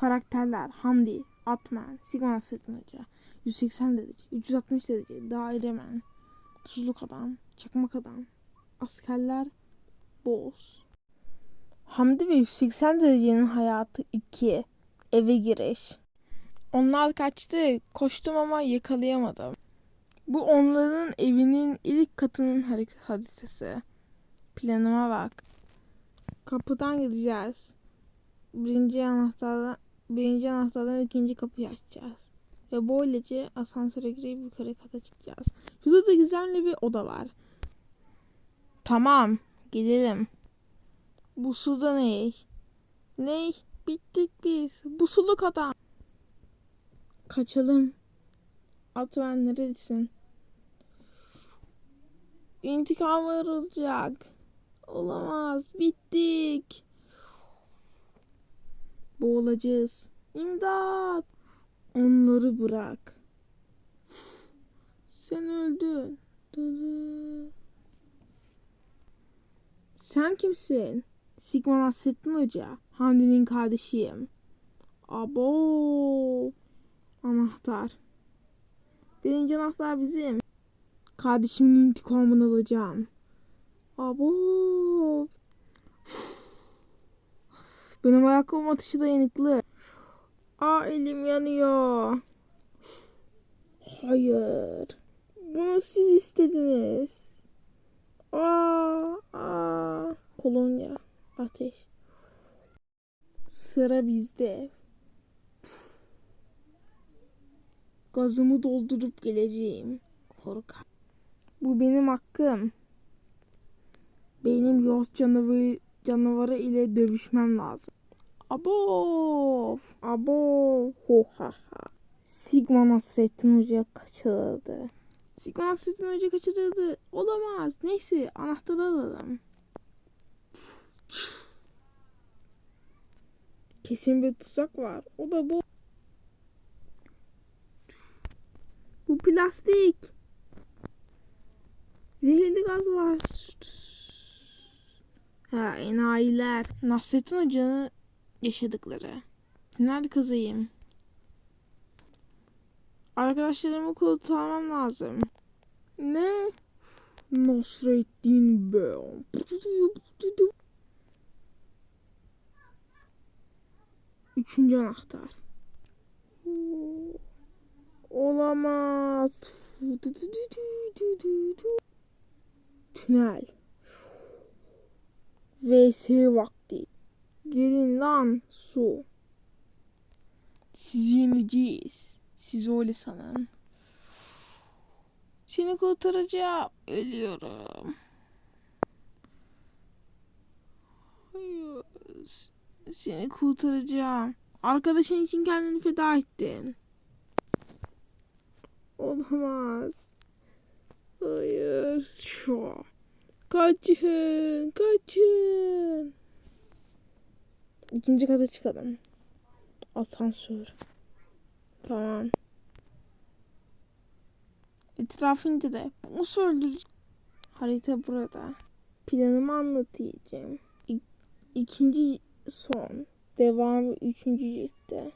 Karakterler Hamdi, Atman, Sigma Hoca, 180 derece, 360 derece, Dairemen, Tuzluk Adam, Çakmak Adam, Askerler, Boz. Hamdi ve 180 derecenin hayatı 2. Eve giriş. Onlar kaçtı. Koştum ama yakalayamadım. Bu onların evinin ilk katının hareket. Planıma bak. Kapıdan gideceğiz. Birinci anahtardan birinci anahtardan ikinci kapıyı açacağız. Ve böylece asansöre girip yukarı kata çıkacağız. Şurada da gizemli bir oda var. Tamam. Gidelim. Bu suda ne? Ne? Bittik biz. Bu suluk adam. Kaçalım. Atman neredesin? İntikam olacak. Olamaz. Bittik. Boğulacağız. İmdat. Onları bırak. Sen öldün. Sen kimsin? Sigma Nasrettin Hoca. Hamdi'nin kardeşiyim. Abo. Anahtar. Birinci anahtar bizim. Kardeşimin intikamını alacağım. Abo. Benim ayakkabım atışı dayanıklı. Aa elim yanıyor. Hayır. Bunu siz istediniz. Aa, aa. Kolonya. Ateş. Sıra bizde. Gazımı doldurup geleceğim. Korkak. Bu benim hakkım. Benim yoz canavarı, canavarı ile dövüşmem lazım. Abo! Abo! Ho ha ha. Sigma Nasrettin Hoca kaçırıldı. Sigma Nasrettin Hoca kaçırıldı. Olamaz. Neyse anahtarı alalım. Kesin bir tuzak var. O da bu. Bu plastik. Zehirli gaz var. Ha enayiler. Nasrettin Hoca'nın yaşadıkları. Nerede kazayım? Arkadaşlarımı kurtarmam lazım. Ne? Nasrettin ben. Üçüncü anahtar. Olamaz. Tünel. VS vakti. Gelin lan su. Sizi yeneceğiz. Siz öyle sanın. Seni kurtaracağım. Ölüyorum. Hayır. Seni kurtaracağım. Arkadaşın için kendini feda ettin. Olamaz. Hayır. Şu. Kaçın. Kaçın. İkinci kata çıkalım. Asansör. Tamam. Etrafı incele. Nasıl öldüreceğim? Harita burada. Planımı anlatacağım. İ- ikinci son. Devamı üçüncü ciltte.